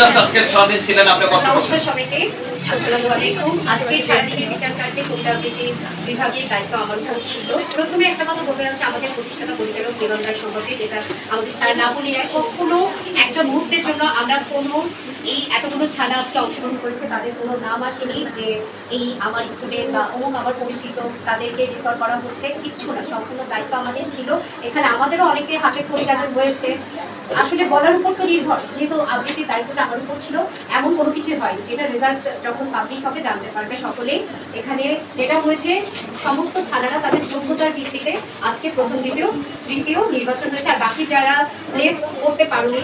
আজকে সারাদিন ছিলেন আপনি কষ্ট করছেন। সবাইকে। তাদের কোনো নাম আসেনি যে এই আমার স্টুডেন্ট বা অমুক আমার পরিচিত, তাদেরকে রেফার করা হচ্ছে, কিচ্ছু না, সম্পূর্ণ দায়িত্ব আমাদের ছিল। এখানে আমাদেরও অনেকে হাতে খড়ি যাদের হয়েছে আসলে বলার উপর তো নির্ভর, যেহেতু আবৃত্তির দায়িত্বটা আমার উপর ছিল, এমন কোনো কিছুই হয়নি, যেটা রেজাল্ট যখন পাবলিশ হবে জানতে পারবে সকলেই, এখানে যেটা হয়েছে, সমস্ত ছাড়ারা তাদের যোগ্যতার ভিত্তিতে আজকে প্রথম, দ্বিতীয়, তৃতীয় নির্বাচন হয়েছে। আর বাকি যারা প্লেস করতে পারোনি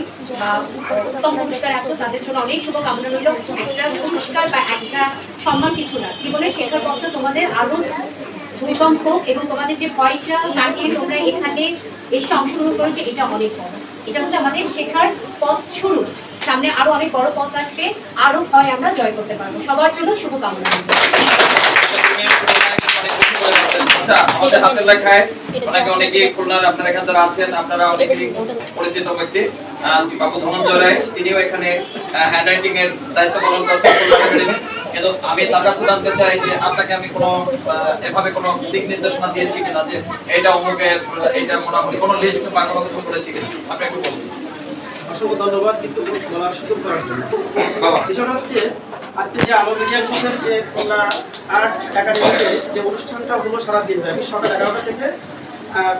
উত্তম পুরস্কার আছো, তাদের জন্য অনেক শুভকামনা রইল। একটা পুরস্কার বা একটা সম্মান কিছু না। জীবনে শেখার পথে তোমাদের আরও ভূমিকম্প এবং তোমাদের যে ভয়টা কাটিয়ে তোমরা এখানে এসে অংশগ্রহণ করেছে, এটা অনেক বড়। এটা হচ্ছে আমাদের শেখার পথ শুরু। সামনে আরও অনেক বড় পথ আসবে, আরও ভয় আমরা জয় করতে পারব। সবার জন্য শুভকামনা। আচ্ছা হ্যান্ড রাইটিং এর দায়িত্ব আমি জানতে চাই যে আপনাকে আমি কোনো এভাবে কোনো দিক নির্দেশনা দিয়েছি কিনা যে এটা কোনো লিস্ট বা কোনো কিছু করেছি আপনি একটু বলুন। অসংখ্য ধন্যবাদ কিছু বলার সুযোগ করার জন্য। বিষয়টা হচ্ছে আজকে যে আলো মিডিয়া গ্রুপের যে আর্ট একাডেমিতে যে অনুষ্ঠানটা হলো সারাদিন ব্যাপী সকাল এগারোটা থেকে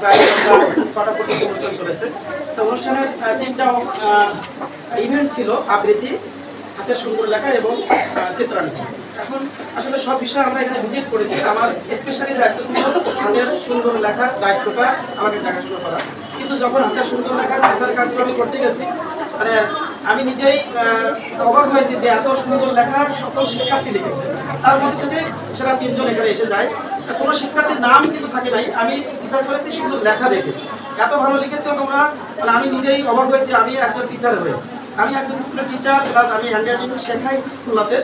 প্রায় ছটা পর্যন্ত অনুষ্ঠান চলেছে। তো অনুষ্ঠানের তিনটা ইভেন্ট ছিল আবৃত্তি হাতের সুন্দর লেখা এবং চিত্রাঙ্কন। এখন আসলে সব বিষয় আমরা এখানে ভিজিট করেছি। আমার স্পেশালি দায়িত্ব ছিল হাতের সুন্দর লেখার দায়িত্বটা আমাকে দেখাশোনা করা। কিন্তু যখন হাতের সুন্দর লেখার প্রচার কার্য আমি করতে গেছি মানে আমি নিজেই অবাক হয়েছি যে এত সুন্দর লেখা সকল শিক্ষার্থী লিখেছে তার মধ্যে থেকে সেটা তিনজন এখানে এসে যায়। কোনো শিক্ষার্থীর নাম কিন্তু থাকে নাই। আমি বিচার করেছি সুন্দর লেখা দেখে এত ভালো লিখেছো তোমরা। মানে আমি নিজেই অবাক হয়েছি, আমি একজন টিচার হয়ে। আমি একজন স্কুলের টিচার প্লাস আমি হ্যান্ড রাইটিং শেখাই স্কুলতে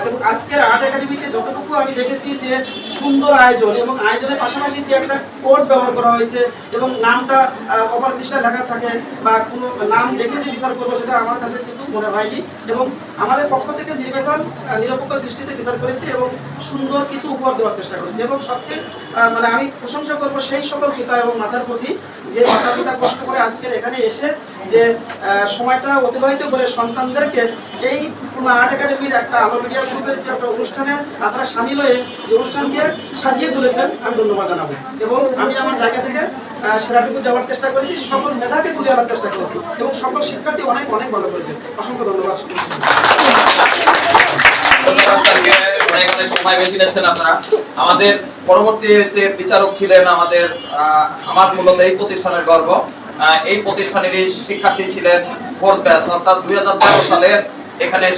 এবং আজকের আর্ট একাডেমিতে যতটুকু আমি দেখেছি যে সুন্দর আয়োজন এবং আয়োজনের পাশাপাশি যে একটা কোড ব্যবহার করা হয়েছে এবং নামটা অপার পৃষ্ঠায় লেখা থাকে বা কোনো নাম দেখে যে বিচার করব সেটা আমার কাছে কিন্তু মনে হয়নি এবং আমাদের পক্ষ থেকে নির্বাচন নিরপেক্ষ দৃষ্টিতে বিচার করেছি এবং সুন্দর কিছু উপহার দেওয়ার চেষ্টা করেছি এবং সবচেয়ে মানে আমি প্রশংসা করব সেই সকল পিতা এবং মাতার প্রতি যে মাতা পিতা কষ্ট করে আজকের এখানে এসে যে সময়টা সময়টা অতিবাহিত করে সন্তানদেরকে এই আর্ট একাডেমির একটা আলো মিডিয়া গ্রুপের যে একটা অনুষ্ঠানে আপনারা সামিল হয়ে এই অনুষ্ঠানকে সাজিয়ে তুলেছেন, আমি ধন্যবাদ জানাব। এবং আমি আমার জায়গা থেকে সেরাটুকু দেওয়ার চেষ্টা করেছি, সকল মেধাকে তুলে আনার চেষ্টা করেছি। এবং সকল শিক্ষার্থী অনেক অনেক ভালো করেছে। অসংখ্য ধন্যবাদ। আমাদের পরবর্তী যে বিচারক ছিলেন, আমাদের আমার মূলত এই প্রতিষ্ঠানের গর্ব। এই প্রতিষ্ঠানেরই শিক্ষার্থী ছিলেন ফোর্থ ব্যাচ অর্থাৎ দুই সালের এখানে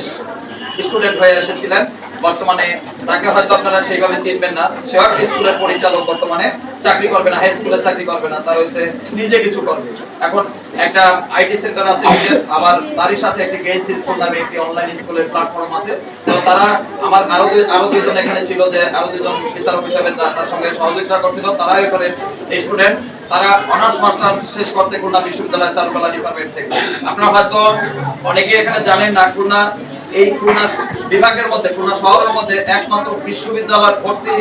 স্টুডেন্ট হয়ে এসেছিলেন। বর্তমানে তাকে হয়তো আপনারা সেইভাবে চিনবেন না। সেও একটা স্কুলের পরিচালক বর্তমানে চাকরি করবে না, হাই স্কুলে চাকরি করবে না, তার হচ্ছে নিজে কিছু করবে। এখন একটা আইটি সেন্টার আছে আবার তারই সাথে একটি গেটস স্কুল নামে একটি অনলাইন স্কুলের প্ল্যাটফর্ম আছে। তো তারা আমার আরও দুই, আরও দুইজন এখানে ছিল, যে আরও দুজন বিচারক হিসাবে তার সঙ্গে সহযোগিতা করছিল। তারা এখানে এই স্টুডেন্ট, তারা অনার্স, মাস্টার্স শেষ করছে খুলনা বিশ্ববিদ্যালয় চারুকলা ডিপার্টমেন্ট থেকে। আপনারা হয়তো অনেকেই এখানে জানেন না, খুলনা এই খুলনা বিভাগের মধ্যে, খুলনা শহরের মধ্যে একমাত্র বিশ্ববিদ্যালয়ের ভর্তি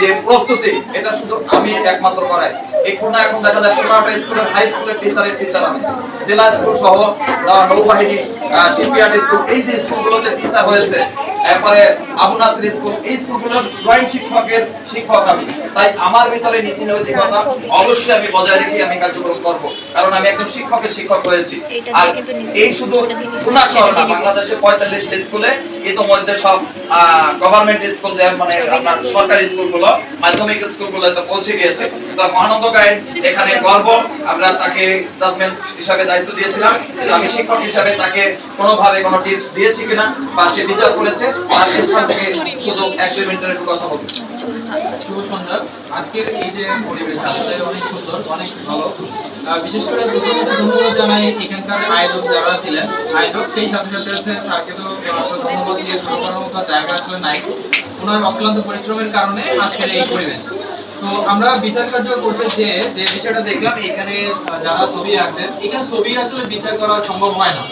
যে প্রস্তুতি, এটা শুধু আমি একমাত্র করাই। এই খুলনা এখন দেখা যায় পনেরোটা স্কুলের হাই স্কুলের টিচারের টিচার আমি। জেলা স্কুল সহ নৌবাহিনী শিপিয়ার্ড স্কুল এই যে স্কুলগুলোতে টিচার হয়েছে এরপরে আবু নাসির স্কুল এই স্কুলগুলোর ড্রয়িং শিক্ষকের শিক্ষক আমি। তাই আমার ভিতরে নীতি নৈতিকতা অবশ্যই আমি বজায় রেখে আমি কার্যক্রম করব। কারণ আমি একজন শিক্ষকের শিক্ষক হয়েছি। আর এই শুধু খুলনা শহর না বাংলাদেশে পঁয়তাল্লিশটা স্কুলে ইতোমধ্যে সব গভর্নমেন্ট স্কুল মানে আপনার সরকারি স্কুলগুলো মাধ্যমিক স্কুলগুলো তো পৌঁছে গিয়েছে। তো মহানন্দ গাইড এখানে গর্ব। আমরা তাকে হিসাবে দায়িত্ব দিয়েছিলাম। আমি শিক্ষক হিসাবে তাকে কোনোভাবে কোনো টিপস দিয়েছি কিনা বা সে বিচার করেছে আর স্থান থেকে শুধু এক দুই মিনিটের একটু কথা শুভ সন্ধ্যা। আজকের এই যে পরিবেশ আসলে অনেক সুন্দর, অনেক ভালো। বিশেষ করে ধন্যবাদ জানাই এখানকার আয়োজক যারা ছিলেন। আয়োজক সেই সাথে সাথে স্যারকে তো ধন্যবাদ দিয়ে শুরু করার মতো জায়গা আসলে নাই। ওনার অক্লান্ত পরিশ্রমের কারণে আজকের এই পরিবেশ। তো আমরা বিচার কার্য করতে যে যে বিষয়টা দেখলাম, এখানে যারা ছবি আছেন এখানে আসলে বিচার করা সম্ভব হয় না।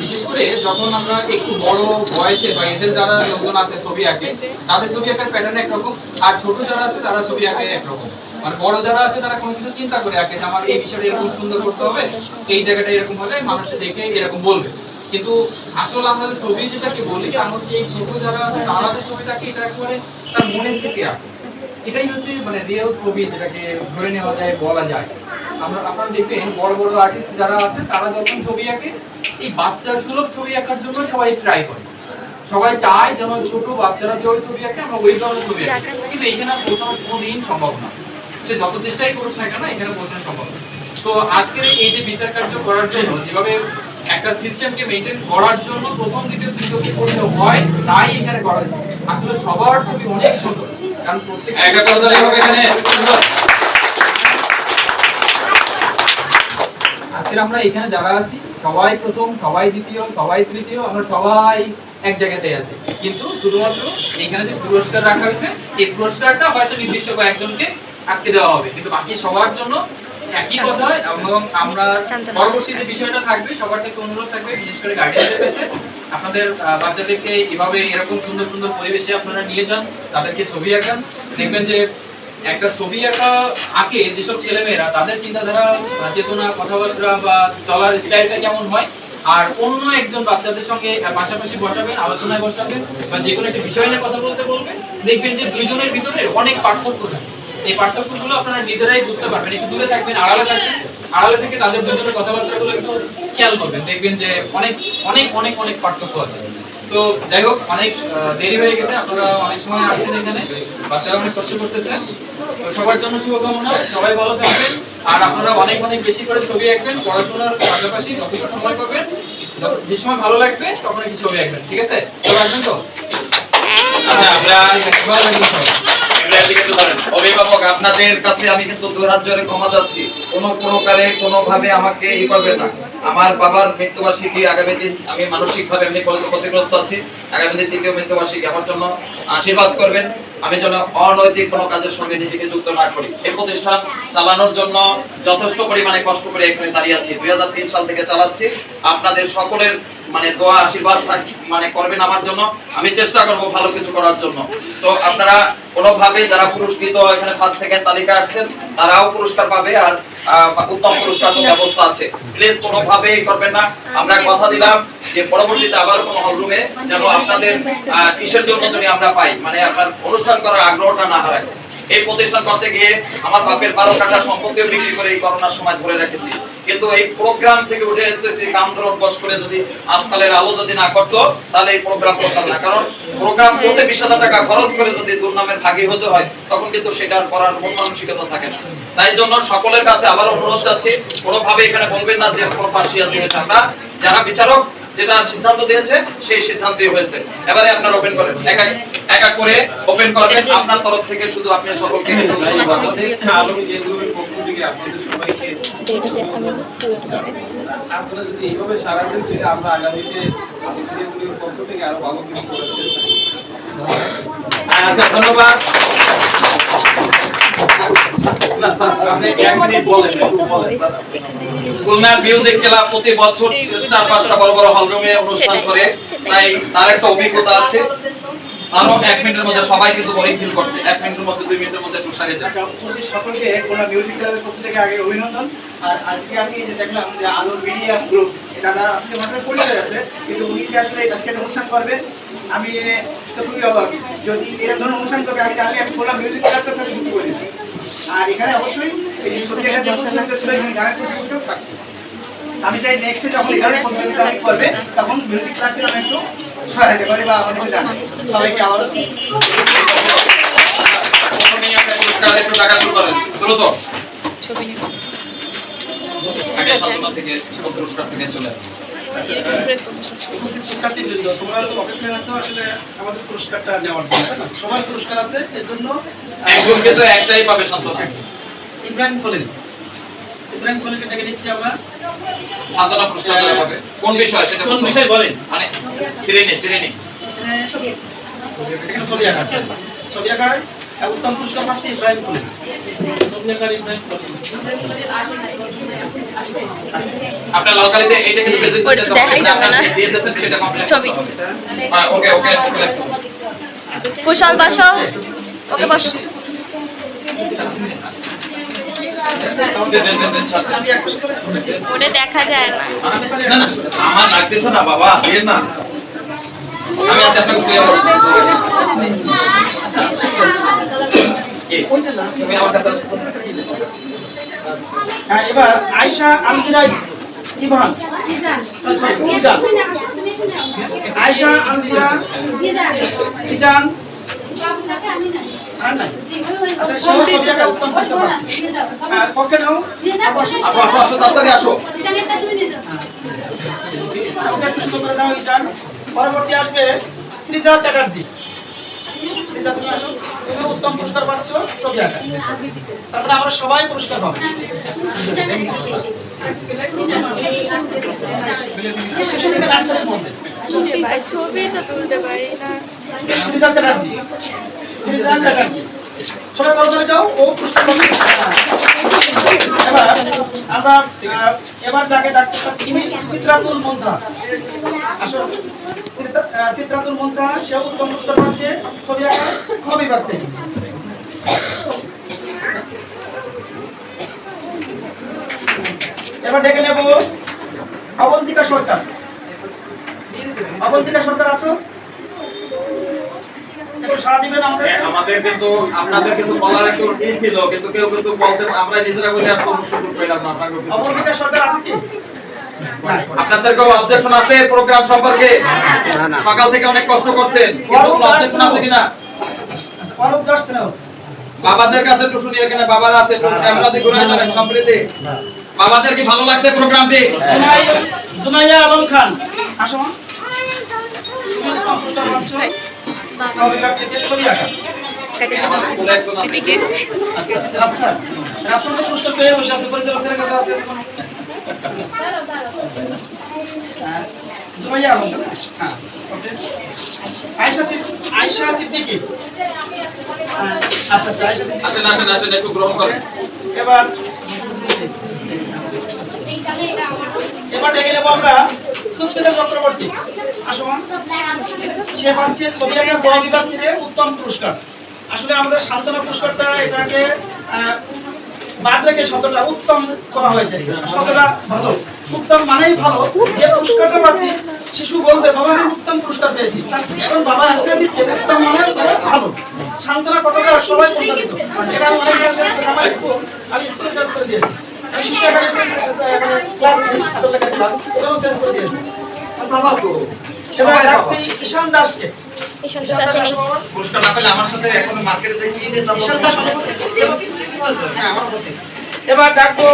বিশেষ করে যখন আমরা একটু বড় বয়সে বা এদের যারা লোকজন আছে ছবি আঁকে, তাদের ছবি আঁকার প্যাটার্ন একরকম, আর ছোট যারা আছে তারা ছবি আঁকে একরকম। মানে বড় যারা আছে তারা কোনো কিছু চিন্তা করে আঁকে যে, আমার এই বিষয়টা এরকম সুন্দর করতে হবে, এই জায়গাটা এরকম হলে মানুষ দেখে এরকম বলবে। কিন্তু আসলে আমরা ছবি যেটাকে বলি তার হচ্ছে এই ছোট যারা আছে, তারা যে ছবিটাকে এটা একেবারে তার মনের থেকে আঁকে। এটাই হচ্ছে মানে রিয়েল ছবি যেটাকে ধরে নেওয়া যায়, বলা যায়। আমরা আপনারা দেখবেন বড় বড় আর্টিস্ট যারা আছে, তারা যখন ছবি আঁকে, এই বাচ্চার সুলভ ছবি আঁকার জন্য সবাই ট্রাই করে। সবাই চায় যেন ছোট বাচ্চারা যে ওই ছবি আঁকে, আমরা ওই ধরনের ছবি আঁকি। কিন্তু এখানে পৌঁছানো কোনোদিন সম্ভব না। সে যত চেষ্টাই করুক না কেন, এখানে পৌঁছানো সম্ভব না। তো আজকের এই যে বিচার কার্য করার জন্য, যেভাবে একটা সিস্টেমকে মেনটেন করার জন্য প্রথম দ্বিতীয় তৃতীয় পরিণত হয়, তাই এখানে করা আসলে সবার ছবি অনেক প্রত্যেক আজকে আমরা এখানে যারা আছি, সবাই প্রথম, সবাই দ্বিতীয়, সবাই তৃতীয়, আমরা সবাই এক জায়গাতে আছি। কিন্তু শুধুমাত্র এখানে যে পুরস্কার রাখা হয়েছে, এই পুরস্কারটা হয়তো নির্দিষ্ট কয়েকজনকে আজকে দেওয়া হবে। কিন্তু বাকি সবার জন্য একই কথা এবং আমরা পরবর্তী যে বিষয়টা থাকবে সবার কাছে অনুরোধ থাকবে বিশেষ করে গার্ডিয়ানদের কাছে। আপনাদের বাচ্চাদেরকে এভাবে এরকম সুন্দর সুন্দর পরিবেশে আপনারা নিয়ে যান তাদেরকে ছবি আঁকান। দেখবেন যে একটা ছবি আঁকা আঁকে যেসব ছেলেমেয়েরা তাদের চিন্তাধারা চেতনা কথাবার্তা বা চলার স্টাইলটা কেমন হয় আর অন্য একজন বাচ্চাদের সঙ্গে পাশাপাশি বসাবেন আলোচনায় বসাবেন বা যে কোনো একটা বিষয় নিয়ে কথা বলতে বলবেন দেখবেন যে দুইজনের ভিতরে অনেক পার্থক্য থাকে। এই পার্থক্যগুলো আপনারা নিজেরাই বুঝতে পারবেন একটু দূরে থাকবেন আড়ালে থাকবেন আড়ালে থেকে তাদের দুজনের কথাবার্তাগুলো একটু খেয়াল করবেন দেখবেন যে অনেক অনেক অনেক অনেক পার্থক্য আছে। তো যাই হোক অনেক দেরি হয়ে গেছে আপনারা অনেক সময় আসছেন এখানে বাচ্চারা অনেক কষ্ট করতেছেন তো সবার জন্য শুভকামনা সবাই ভালো থাকবেন আর আপনারা অনেক অনেক বেশি করে ছবি আঁকবেন পড়াশোনার পাশাপাশি যতটা সময় পাবেন। যে সময় ভালো লাগবে তখন একটু ছবি আঁকবেন ঠিক আছে? তো আসবেন তো? আচ্ছা, আমরা- অভিভাবক, আপনাদের কাছে আমি কিন্তু জোরে ক্ষমা যাচ্ছি কোনো প্রকারে, কোনোভাবে আমাকে ই করবে না। আমার বাবার মৃত্যুবার্ষিকী আগামী দিন আমি মানসিকভাবে এমনি ক্ষতিগ্রস্ত আছি। আগামী দিন দ্বিতীয় মৃত্যুবার্ষিকী আমার জন্য আশীর্বাদ করবেন। আমি যেন অনৈতিক কোনো কাজের সঙ্গে নিজেকে যুক্ত না করি। এই প্রতিষ্ঠান চালানোর জন্য যথেষ্ট পরিমাণে কষ্ট করে এখানে দাঁড়িয়ে আছি। দুই হাজার তিন সাল থেকে চালাচ্ছি। আপনাদের সকলের মানে দোয়া, আশীর্বাদ মানে করবেন আমার জন্য। আমি চেষ্টা করব ভালো কিছু করার জন্য। তো আপনারা কোনোভাবে যারা পুরস্কৃত এখানে ফার্স্ট সেকেন্ড তালিকা আসছেন, তারাও পুরস্কার পাবে। আর উত্তম ব্যবস্থা আছে। প্লিজ করবেন না। আমরা কথা দিলাম যে পরবর্তীতে আবার কোনো যেন আপনাদের কিসের জন্য যদি আমরা পাই মানে আপনার অনুষ্ঠান করার আগ্রহটা না হারায়। এই প্রতিষ্ঠান করতে গিয়ে আমার বাপের বারো কাঠা সম্পত্তিও বিক্রি করে এই করোনার সময় ধরে রেখেছি। কিন্তু এই প্রোগ্রাম থেকে উঠে এসেছি, কাম ধরন বস করে যদি আজকালের আলো যদি না করতো, তাহলে এই প্রোগ্রাম করতাম না। কারণ প্রোগ্রাম করতে বিশ হাজার টাকা খরচ করে যদি দুর্নামের ভাগী হতে হয়, তখন কিন্তু সেটা করার মন মানসিকতা থাকে না। তাই জন্য সকলের কাছে আবার অনুরোধ চাচ্ছি কোনোভাবে এখানে বলবেন না যে কোনো পার্সিয়াল দিয়েছে আমরা যারা বিচারক যেটা সিদ্ধান্ত দিয়েছে সেই সিদ্ধান্তই হয়েছে এবারে আপনারা ওপেন করেন এক এক এক এক করে ওপেন করবেন আপনার তরফ থেকে শুধু আপনি সকলকে ধন্যবাদ আলমী পক্ষ থেকে আপনাদের সবাইকে আপনারা যদি এইভাবে সারা দিন ফিরে আমরা আগামীতে পক্ষ থেকে আরও ভালো কিছু করার চেষ্টা করব। আচ্ছা ধন্যবাদ না, স্যার, আপনি এক মিনিট বলেন, একটু বলেন, স্যার। খুলনার মিউজিক ক্লাব প্রতি বছর চার পাঁচটা বড় বড় হলরুমে অনুষ্ঠান করে তাই তার একটা অভিজ্ঞতা আছে। আরও এক মিনিটের মধ্যে সবাই কিন্তু বোরিং ফিল করছে। এক মিনিটের মধ্যে দুই মিনিটের মধ্যে সুসারিত আচ্ছা, উপস্থিত সকলকে কোনা মিউজিক ক্লাবের পক্ষ থেকে আগে অভিনন্দন। আর আজকে আমি যে দেখলাম যে আলো মিডিয়া গ্রুপ দাদা আসলে মাত্র পরিচয় আছে কিন্তু উনি যে আসলে আজকে একটা অনুষ্ঠান করবে আমি তো খুবই অবাক। যদি এরকম ধরনের অনুষ্ঠান করবে আমি জানলে আমি কোনা মিউজিক ক্লাবটা যুক্ত করে দিতাম আর এখানে অবশ্যই এই এখানে আমি চাই নেক্সটে যখন গানের প্রতিযোগিতা করবে তখন মিউজিক ক্লাবকে আমি একটু সহায়তা করি বা আমাদেরকে জানাই সবাইকে আবার করেন। দ্রুত আগে সাধনা থেকে পুরস্কার থেকে চলে আসুন। উপস্থিত শিক্ষার্থীবৃন্দ তোমরা তো অপেক্ষায় আছো আসলে আমাদের পুরস্কারটা নেওয়ার জন্য সবার পুরস্কার আছে এর জন্য একজনকে তো একটাই পাবে থাকে ইব্রাহিম খলিল। ইব্রাহিম খলিলকে ডেকে নিচ্ছি আমরা। সাধনা পুরস্কার দেওয়া হবে কোন বিষয় সেটা কোন বিষয়। বলেন? মানে শ্রেণি শ্রেণি ছবি ছবি আঁকা ছবি আঁকার উত্তম পুরস্কার পাচ্ছে ইব্রাহিম আপনার লকালিতে এটা কিন্তু দেখাই যাবে না। ছবি। হ্যাঁ ওকে ওকে কুশল বসো। ওকে বসো। ওটা দেখা যায় না। আমার লাগতেছে না বাবা দিয়ে না। আমি আপনাকে এবার ইভান। হ্যাঁ, ওকে একটু সুন্দর করে নাও ইজান। পরবর্তী আসবে সৃজা চ্যাটার্জি। সৃজা তুমি তুমি উত্তম পুরস্কার পাচ্ছ তারপরে আমরা সবাই পুরস্কার পাবো। ছবি তো এবার, আমরা এবার যাকে ডাকতে চাচ্ছি, চিত্রাতুল মন্থা চিত্রাতুল সে উত্তম পুরস্কার পাচ্ছে। ছবি আঁকা খ বিভাগ এবার ডেকে নেব অবন্তিকা সরকার। অবন্তিকা সরকার আছো? দিবেন আমাদের হ্যাঁ, কিন্তু আপনাদের কিছু বলার একটু ছিল কিন্তু কেউ কিছু বলতে আমরা নিজেরা বলে আর না। অবন্তিকা সরকার আছে কি। আপনাদের কোনো অবজেকশন আছে প্রোগ্রাম সম্পর্কে? সকাল থেকে অনেক কষ্ট করছেন কিন্তু অবজেকশন আছে কিনা? আচ্ছা, বাবাদের কাছে একটু শুনি এখানে বাবারা আছে ক্যামেরাতে ঘুরে যাবেন সম্প্রীতি। বাবাদের কি ভালো লাগছে প্রোগ্রামটি? জুনাইয়া আলম খান। আসো। আচ্ছা, রাফসান। রাফসান তো পুরস্কার পেয়ে বসে আছে, পরিচালক স্যারের কাছে আছে। হ্যাঁ। হ্যাঁ। হ্যাঁ, আচ্ছা, আচ্ছা, সে পাচ্ছে ছবি বড় থেকে উত্তম পুরস্কার আসলে আমাদের সান্ত্বনা পুরস্কারটা এটাকে বাদ রেখে শব্দটা উত্তম করা হয়েছে। শব্দটা ভালো। উত্তম মানেই ভালো। যে পুরস্কারটা পাচ্ছি শিশু বলবে বাবা আমি উত্তম পুরস্কার পেয়েছি। এখন বাবা অ্যান্সার দিচ্ছে? উত্তম মানে ভালো। সান্ত্বনা কতটা সবাই এটা আমি অনেক শেষ করে- আমার স্কুল আমি স্কুলে শেষ করে দিয়েছি। শিশু ক্লাস লেখা এটাও শেষ করে দিয়েছি। বাবা তো এবার রাখছি ঈশান দাসকে। ঈশান ঈশান দাস আসো পুরস্কার না পেলে আমার সাথে এখন মার্কেটে যে ঈশান দাস অনুপস্থিত। আমার উপস্থিত। এবার ডাকবো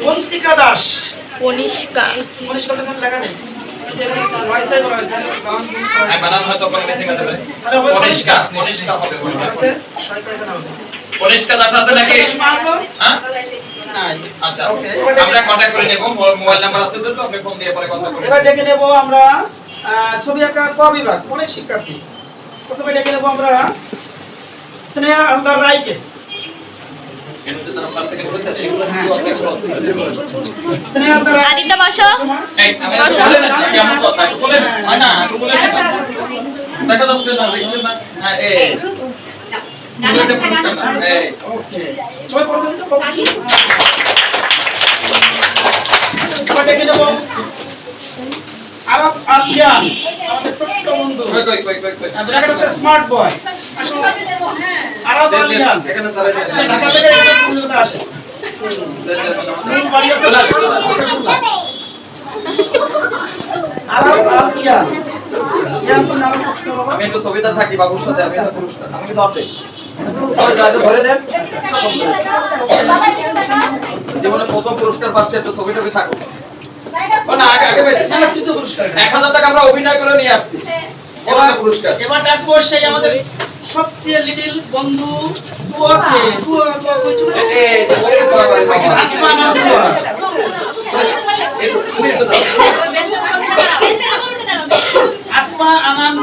বংশিকা দাস। কনিষ্কা মনীষকা তো লেখা নেই। ওয়াইসাই বলা গান গুণ করা কনিষ্কা দাস আছে নাকি। আচ্ছা আমরা নেব মোবাইল নাম্বার আছে তো আপনি ফোন দিয়ে পরে কন্টাক্ট করে এবার ডেকে নেব আমরা ছবি আঁকা ক বিভাগ? অনেক শিক্ষার্থী। প্রথমে ডেকে নেব আমরা স্নেহা হালদার রায়কে। আদিত্য বসো। হয় দেখা যাচ্ছে না দেখছেন না এই সবাই পড়তে দিতে পারো? এবার ডেকে নেব আরব আলিয়ান আমাদের ছোট্ট বন্ধু। কই কই কই কই কই? বিরাট হচ্ছে স্মার্ট বয় আসুন। আরব আলিয়ান এখানে তারা সে ঢাকা থেকে কলকাতা আসে মূল বাড়ি আছে আরব কষ্ট আমি একটু ছবিতে থাকি বাবুর সাথে আমি একটা পুরস্কার আমি কিন্তু অর্ধেক ধরে দেন। জীবনে প্রথম পুরস্কার পাচ্ছে একটু ছবি টবি থাকো ও না আগে আগে পেয়েছি আমার তৃতীয় পুরস্কার এক হাজার টাকা আমরা অভিনয় করে নিয়ে আসছি এবার পুরস্কার এবার ডাকবো সেই আমাদের সবচেয়ে লিটিল বন্ধু তুয়াকে তুয়া তুয়া কইছো না? এই যে ওরে বাবা রে বাবা। আসমান আর তুয়া। একটু তুমি একটু দাও। আসমা আনান।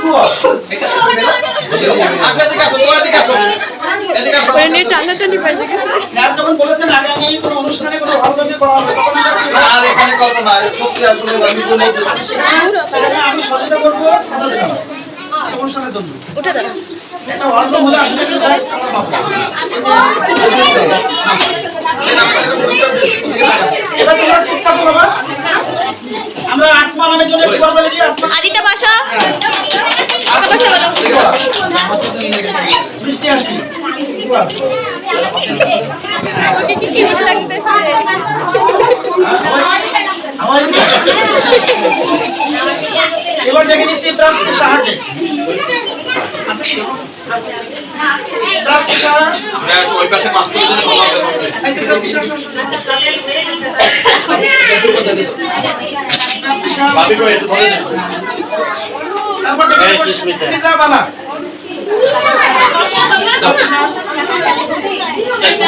আসো এদিকে আসো তোমরা এদিকে আসো টানাটানি পাইছে যখন বলেছেন আগামী কোনো অনুষ্ঠানে কোনো ভালো কাজে করা হবে তখন আমরা কি- আর এখানে করব সত্যি আসলে আমি চলে আমি সচেতন করব অনুষ্ঠানের জন্য। উঠে দাঁড়া একটা অল্প হলে আসলে একটু খরচ আমরা পাবো। এবার তোমরা চুপচাপ করবা। আমরা আসমা নামের জন্য একটু করব যে আসমা আদিতা বাসা। বাসা বলো বৃষ্টি আসি। ওকে কি কেমন লাগতেছে আমার এবার দেখে নিচ্ছি প্রাপ্তি সাহায্যে আছে কি? প্রাপ্তি সাহা ওই পাশে পাঁচ করে দিলে ভালো হবে এই যে প্রাপ্তি সাহা প্রাপ্তি সাহা ভাবি কই একটু ধরে নেন তারপর দেখে নেব সিজা বালা প্রাপ্তি সাহা এই যে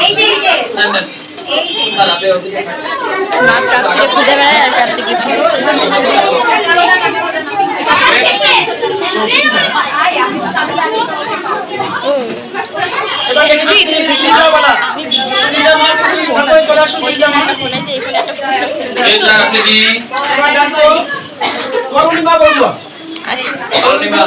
এই যে নেন নেন এই যে স্যার আপনি ওদিকে মা প্রাপ্তিকে খুঁজে বেড়ায় আর প্রাপ্তিকে ও এবার দেখে নিচ্ছি সিজা বালা? সিজা মা তুমি ঢাকায় চলে আসো সিজা মা ফোন আছে এই ফোনে একটা ফোন আছে এই যে আসেনি এবার ডাকো তরুণী মা বলব অরুণিমা